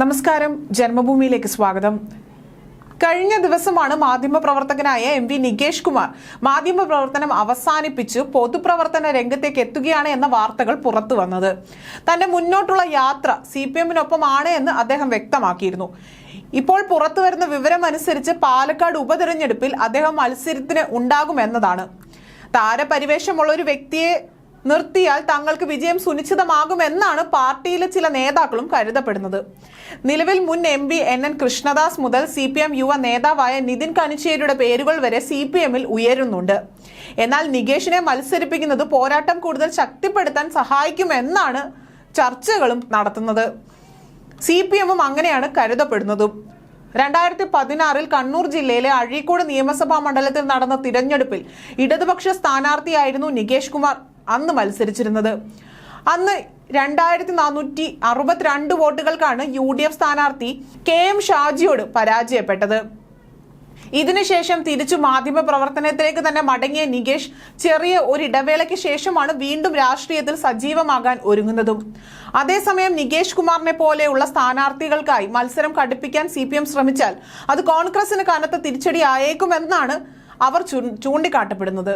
നമസ്കാരം. ജന്മഭൂമിയിലേക്ക് സ്വാഗതം. കഴിഞ്ഞ ദിവസമാണ് മാധ്യമപ്രവർത്തകനായ എം വി നികേഷ് കുമാർ മാധ്യമപ്രവർത്തനം അവസാനിപ്പിച്ച് പൊതുപ്രവർത്തന രംഗത്തേക്ക് എത്തുകയാണ് എന്ന വാർത്തകൾ പുറത്തു വന്നത്. തന്റെ മുന്നോട്ടുള്ള യാത്ര സി പി എമ്മിനൊപ്പമാണ് എന്ന് അദ്ദേഹം വ്യക്തമാക്കിയിരുന്നു. ഇപ്പോൾ പുറത്തു വരുന്ന വിവരം അനുസരിച്ച് പാലക്കാട് ഉപതെരഞ്ഞെടുപ്പിൽ അദ്ദേഹം മത്സരത്തിന് ഉണ്ടാകുമെന്നതാണ്. താരപരിവേഷമുള്ള ഒരു വ്യക്തിയെ നിർത്തിയാൽ തങ്ങൾക്ക് വിജയം സുനിശ്ചിതമാകുമെന്നാണ് പാർട്ടിയിലെ ചില നേതാക്കളും കരുതപ്പെടുന്നത്. നിലവിൽ മുൻ M P N N Krishnadas മുതൽ സി പി എം യുവ നേതാവായ നിതിൻ കണിച്ചേരിയുടെ പേരുകൾ വരെ സി പി എമ്മിൽ ഉയരുന്നുണ്ട്. എന്നാൽ നികേഷിനെ മത്സരിപ്പിക്കുന്നത് പോരാട്ടം കൂടുതൽ ശക്തിപ്പെടുത്താൻ സഹായിക്കുമെന്നാണ് ചർച്ചകളും നടത്തുന്നത്. സി പി എമ്മും അങ്ങനെയാണ് കരുതപ്പെടുന്നതും. രണ്ടായിരത്തി പതിനാറിൽ കണ്ണൂർ ജില്ലയിലെ അഴീക്കോട് നിയമസഭാ മണ്ഡലത്തിൽ നടന്ന തിരഞ്ഞെടുപ്പിൽ ഇടതുപക്ഷ സ്ഥാനാർത്ഥിയായിരുന്നു നികേഷ് കുമാർ. അന്ന് മത്സരിച്ചിരുന്നത്. അന്ന് രണ്ടായിരത്തി നാനൂറ്റി അറുപത്തിരണ്ട് വോട്ടുകൾക്കാണ് യു ഡി എഫ് സ്ഥാനാർത്ഥി കെ എം ഷാജിയോട് പരാജയപ്പെട്ടത്. ഇതിനുശേഷം തിരിച്ചു മാധ്യമ പ്രവർത്തനത്തിലേക്ക് തന്നെ മടങ്ങിയ നികേഷ് ചെറിയ ഒരു ഇടവേളയ്ക്ക് ശേഷമാണ് വീണ്ടും രാഷ്ട്രീയത്തിൽ സജീവമാകാൻ ഒരുങ്ങുന്നതും. അതേസമയം നികേഷ് കുമാറിനെ പോലെയുള്ള സ്ഥാനാർത്ഥികൾക്കായി മത്സരം കടുപ്പിക്കാൻ സി ശ്രമിച്ചാൽ അത് കോൺഗ്രസിന് കനത്ത തിരിച്ചടി ആയേക്കുമെന്നാണ് അവർ ചൂണ്ടിക്കാട്ടപ്പെടുന്നത്.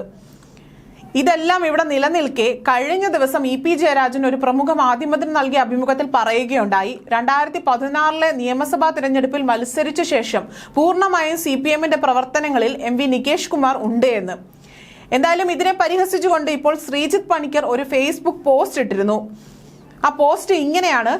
ഇതെല്ലാം ഇവിടെ നിലനിൽക്കെ കഴിഞ്ഞ ദിവസം ഇ പി ജയരാജൻ ഒരു പ്രമുഖ മാധ്യമത്തിന് നൽകിയ അഭിമുഖത്തിൽ പറയുകയുണ്ടായി. രണ്ടായിരത്തി പതിനാറിലെ നിയമസഭാ തിരഞ്ഞെടുപ്പിൽ മത്സരിച്ച ശേഷം പൂർണമായും സി പി എമ്മിന്റെ പ്രവർത്തനങ്ങളിൽ എം വി നികേഷ് കുമാർ ഉണ്ട് എന്ന്. എന്തായാലും ഇതിനെ പരിഹസിച്ചുകൊണ്ട് ഇപ്പോൾ ശ്രീജിത്ത് പണിക്കർ ഒരു ഫേസ്ബുക്ക് പോസ്റ്റ് ഇട്ടിരുന്നു. ആ പോസ്റ്റ് ഇങ്ങനെയാണ്.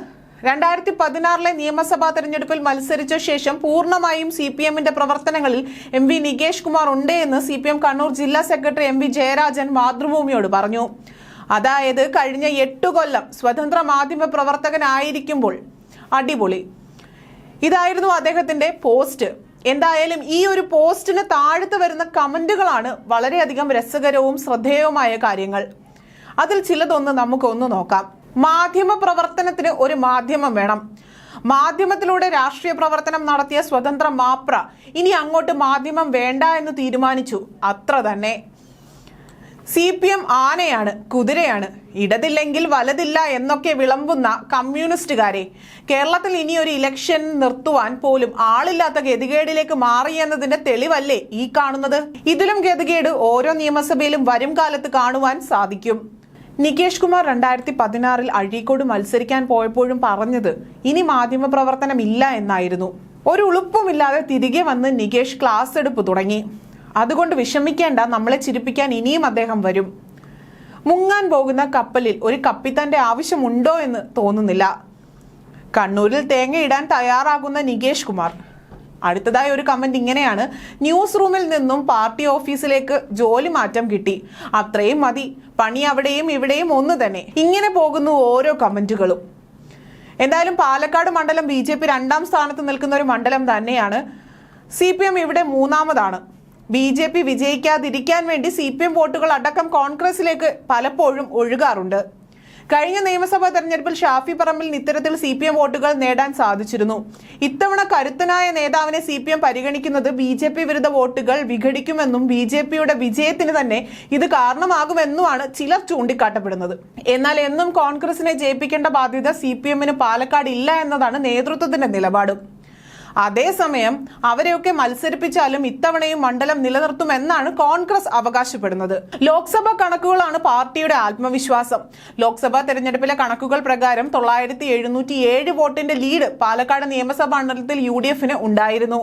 രണ്ടായിരത്തി പതിനാറിലെ നിയമസഭാ തെരഞ്ഞെടുപ്പിൽ മത്സരിച്ച ശേഷം പൂർണമായും സി പി എമ്മിന്റെ പ്രവർത്തനങ്ങളിൽ എം വി നികേഷ് കുമാർ ഉണ്ട് എന്ന് സി പി എം കണ്ണൂർ ജില്ലാ സെക്രട്ടറി എം വി ജയരാജൻ മാതൃഭൂമിയോട് പറഞ്ഞു. അതായത് കഴിഞ്ഞ എട്ടു കൊല്ലം സ്വതന്ത്ര മാധ്യമ പ്രവർത്തകനായിരിക്കുമ്പോൾ അടിപൊളി. ഇതായിരുന്നു അദ്ദേഹത്തിന്റെ പോസ്റ്റ്. എന്തായാലും ഈ ഒരു പോസ്റ്റിന് താഴത്ത് വരുന്ന കമന്റുകളാണ് വളരെയധികം രസകരവും ശ്രദ്ധേയവുമായ കാര്യങ്ങൾ. അതിൽ ചിലതൊന്ന് നമുക്കൊന്ന് നോക്കാം. മാധ്യമ പ്രവർത്തനത്തിന് ഒരു മാധ്യമം വേണം. മാധ്യമത്തിലൂടെ രാഷ്ട്രീയ പ്രവർത്തനം നടത്തിയ സ്വതന്ത്ര മാപ്ര ഇനി അങ്ങോട്ട് മാധ്യമം വേണ്ട എന്ന് തീരുമാനിച്ചു. അത്ര തന്നെ. സി പി എം ആനയാണ് കുതിരയാണ്. ഇടതില്ലെങ്കിൽ വലതില്ല എന്നൊക്കെ വിളമ്പുന്ന കമ്മ്യൂണിസ്റ്റുകാരെ കേരളത്തിൽ ഇനി ഒരു ഇലക്ഷൻ നിർത്തുവാൻ പോലും ആളില്ലാത്ത ഗതികേടിലേക്ക് മാറി എന്നതിന്റെ തെളിവല്ലേ ഈ കാണുന്നത്? ഇതിലും ഗതികേട് ഓരോ നിയമസഭയിലും വരും കാലത്ത് കാണുവാൻ സാധിക്കും. നികേഷ് കുമാർ രണ്ടായിരത്തി പതിനാറിൽ അഴീക്കോട് മത്സരിക്കാൻ പോയപ്പോഴും പറഞ്ഞത് ഇനി മാധ്യമപ്രവർത്തനമില്ല എന്നായിരുന്നു. ഒരു ഉളുപ്പുമില്ലാതെ തിരികെ വന്ന് നികേഷ് ക്ലാസ് എടുപ്പ് തുടങ്ങി. അതുകൊണ്ട് വിഷമിക്കേണ്ട നമ്മളെ ചിരിപ്പിക്കാൻ ഇനിയും അദ്ദേഹം വരും. മുങ്ങാൻ പോകുന്ന കപ്പലിൽ ഒരു കപ്പിത്തന്റെ ആവശ്യമുണ്ടോ എന്ന് തോന്നുന്നില്ല. കണ്ണൂരിൽ തേങ്ങയിടാൻ തയ്യാറാകുന്ന നികേഷ് കുമാർ അടുത്തതായി ഒരു കമന്റ് ഇങ്ങനെയാണ്. ന്യൂസ് റൂമിൽ നിന്നും പാർട്ടി ഓഫീസിലേക്ക് ജോലി മാറ്റം കിട്ടി. അത്രയും മതി. പണി അവിടെയും ഇവിടെയും ഒന്ന് തന്നെ. ഇങ്ങനെ പോകുന്നു ഓരോ കമന്റുകളും എന്തായാലും പാലക്കാട് മണ്ഡലം ബി ജെ പി രണ്ടാം സ്ഥാനത്ത് നിൽക്കുന്ന ഒരു മണ്ഡലം തന്നെയാണ്. സി പി എം ഇവിടെ മൂന്നാമതാണ്. ബി ജെ പി വിജയിക്കാതിരിക്കാൻ വേണ്ടി സി പി എം വോട്ടുകൾ അടക്കം കോൺഗ്രസിലേക്ക് പലപ്പോഴും ഒഴുകാറുണ്ട്. കഴിഞ്ഞ നിയമസഭാ തെരഞ്ഞെടുപ്പിൽ ഷാഫി പറമ്പിൽ ഇത്തരത്തിൽ സി പി എം വോട്ടുകൾ നേടാൻ സാധിച്ചിരുന്നു. ഇത്തവണ കരുത്തനായ നേതാവിനെ സി പി എം പരിഗണിക്കുന്നത് ബി ജെ പി വിരുദ്ധ വോട്ടുകൾ വിഘടിക്കുമെന്നും ബി ജെ പിയുടെ വിജയത്തിന് തന്നെ ഇത് കാരണമാകുമെന്നുമാണ് ചിലർ ചൂണ്ടിക്കാട്ടപ്പെടുന്നത്. എന്നാൽ എന്നും കോൺഗ്രസിനെ ജയിപ്പിക്കേണ്ട ബാധ്യത സി പി എമ്മിന് പാലക്കാട് ഇല്ല എന്നതാണ് നേതൃത്വത്തിന്റെ നിലപാടും. അതേസമയം അവരെയൊക്കെ മത്സരിപ്പിച്ചാലും ഇത്തവണയും മണ്ഡലം നിലനിർത്തുമെന്നാണ് കോൺഗ്രസ് അവകാശപ്പെടുന്നത്. ലോക്സഭാ കണക്കുകളാണ് പാർട്ടിയുടെ ആത്മവിശ്വാസം. ലോക്സഭാ തെരഞ്ഞെടുപ്പിലെ കണക്കുകൾ പ്രകാരം തൊള്ളായിരത്തി എഴുന്നൂറ്റി ഏഴ് വോട്ടിന്റെ ലീഡ് പാലക്കാട് നിയമസഭാ മണ്ഡലത്തിൽ യു ഡി എഫിന് ഉണ്ടായിരുന്നു.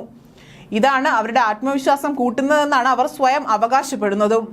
ഇതാണ് അവരുടെ ആത്മവിശ്വാസം കൂട്ടുന്നതെന്നാണ് അവർ സ്വയം അവകാശപ്പെടുന്നതും.